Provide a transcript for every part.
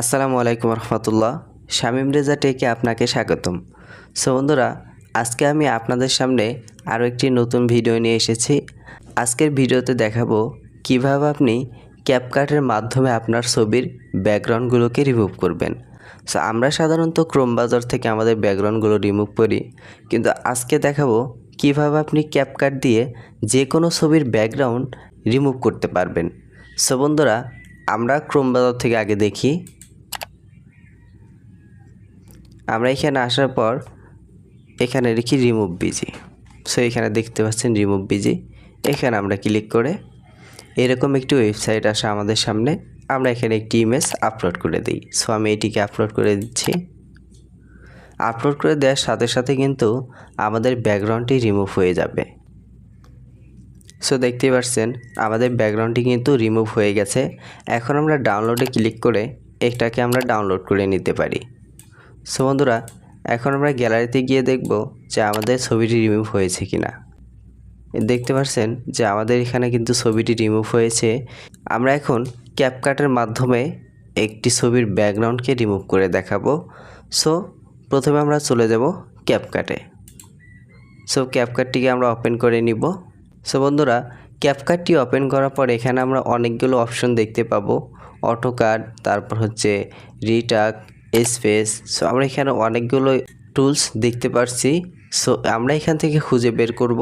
আসসালামু আলাইকুম রহমতুল্লাহ। শামীম রেজা টেকে আপনাকে স্বাগতম। সো বন্ধুরা, আজকে আমি আপনাদের সামনে আরও একটি নতুন ভিডিও নিয়ে এসেছি। আজকের ভিডিওতে দেখাবো কীভাবে আপনি ক্যাপকাটের মাধ্যমে আপনার ছবির ব্যাকগ্রাউন্ডগুলোকে রিমুভ করবেন। সো আমরা সাধারণত ক্রোম বাজার থেকে আমাদের ব্যাকগ্রাউন্ডগুলো রিমুভ করি, কিন্তু আজকে দেখাবো কীভাবে আপনি ক্যাপকাট দিয়ে যে কোনো ছবির ব্যাকগ্রাউন্ড রিমুভ করতে পারবেন। সো বন্ধুরা, আমরা ক্রোম বাজার থেকে আগে দেখি আমরা এখানে আসার পর এখানে লিখি রিমুভ বিজি সো এখানে দেখতে পাচ্ছেন রিমুভ বিজি এখানে আমরা ক্লিক করে এরকম একটি ওয়েবসাইট আসে আমাদের সামনে। আমরা এখানে একটি ইমেজ আপলোড করে দিই। সো আমি এটিকে আপলোড করে দিচ্ছি। আপলোড করে দেওয়ার সাথে সাথে কিন্তু আমাদের ব্যাকগ্রাউন্ডটি রিমুভ হয়ে যাবে। সো দেখতে পাচ্ছেন আমাদের ব্যাকগ্রাউন্ডটি কিন্তু রিমুভ হয়ে গেছে। এখন আমরা ডাউনলোডে ক্লিক করে এটাকে আমরা ডাউনলোড করে নিতে পারি। সো বন্ধুরা, এখন আমরা গ্যালারিতে গিয়ে দেখব যে আমাদের ছবিটি রিমুভ হয়েছে কি না দেখতে পাচ্ছেন যে আমাদের এখানে কিন্তু ছবিটি রিমুভ হয়েছে। আমরা এখন ক্যাপকাটের মাধ্যমে একটি ছবির ব্যাকগ্রাউন্ডকে রিমুভ করে দেখাবো। সো, প্রথমে আমরা চলে যাব ক্যাপকাটে সো ক্যাপকাটটিকে আমরা ওপেন করে নিব। সো বন্ধুরা ক্যাপকাটটি ওপেন করার পর এখানে আমরা অনেকগুলো অপশন দেখতে পাবো। অটোকার্ড তারপর হচ্ছে রিটাক স্পেস সো আমরা এখানে অনেকগুলো টুলস দেখতে পাচ্ছি সো আমরা এখান থেকে খুঁজে বের করব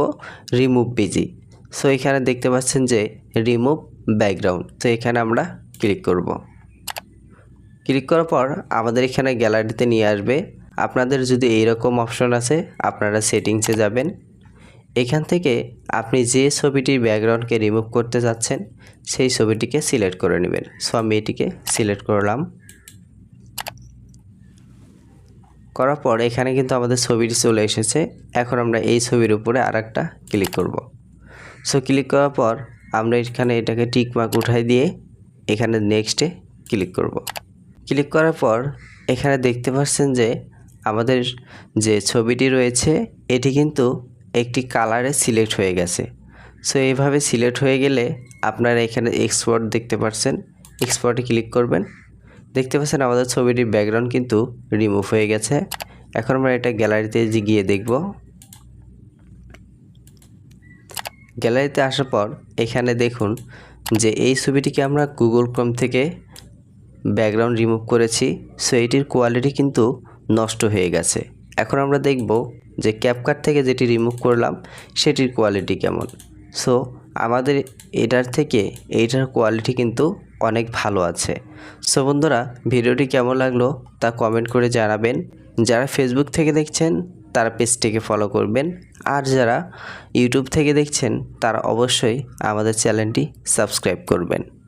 রিমুভ বিজি সো এখানে দেখতে পাচ্ছেন যে রিমুভ ব্যাকগ্রাউন্ড তো এখানে আমরা ক্লিক করব। ক্লিক করার পর আমাদের এখানে গ্যালারিতে নিয়ে আসবে। আপনাদের যদি এইরকম অপশন আছে, আপনারা সেটিংসে যাবেন। এখান থেকে আপনি যে ছবিটির ব্যাকগ্রাউন্ডকে রিমুভ করতে যাচ্ছেন সেই ছবিটিকে সিলেক্ট করে নেবেন। সো আমি এটিকে সিলেক্ট করলাম। করার পর এখানে কিন্তু আমাদের ছবিটি চলে এসেছে। এখন আমরা এই ছবির উপরে আর একটা ক্লিক করব। সো ক্লিক করার পর আমরা এখানে এটাকে টিক মার্ক উঠাই দিয়ে এখানে নেক্সটে ক্লিক করব। ক্লিক করার পর এখানে দেখতে পাচ্ছেন যে আমাদের যে ছবিটি রয়েছে, এটি কিন্তু একটি কালারে সিলেক্ট হয়ে গেছে। সো এইভাবে সিলেক্ট হয়ে গেলে আপনারা এখানে এক্সপোর্ট দেখতে পাচ্ছেন। এক্সপোর্টে ক্লিক করবেন। দেখতে পাচ্ছেন আমাদের ছবিটির ব্যাকগ্রাউন্ড কিন্তু রিমুভ হয়ে গেছে। এখন আমরা এটা গ্যালারিতে গিয়ে দেখব। গ্যালারিতে আসার পর এখানে দেখুন যে এই ছবিটিকে আমরা গুগল ক্রোম থেকে ব্যাকগ্রাউন্ড রিমুভ করেছি। সো এটির কোয়ালিটি কিন্তু নষ্ট হয়ে গেছে। এখন আমরা দেখব যে ক্যাপকাট থেকে যেটি রিমুভ করলাম, সেটির কোয়ালিটি কেমন। সো আমাদের এটার থেকে এইটার কোয়ালিটি কিন্তু অনেক ভালো আছে। সো বন্ধুরা, ভিডিওটি কেমন লাগল তা কমেন্ট করে জানাবেন। যারা ফেসবুক থেকে দেখছেন, তারা পেজটিকে ফলো করবেন। আর যারা ইউটিউব থেকে দেখছেন, তারা অবশ্যই আমাদের চ্যানেলটি সাবস্ক্রাইব করবেন।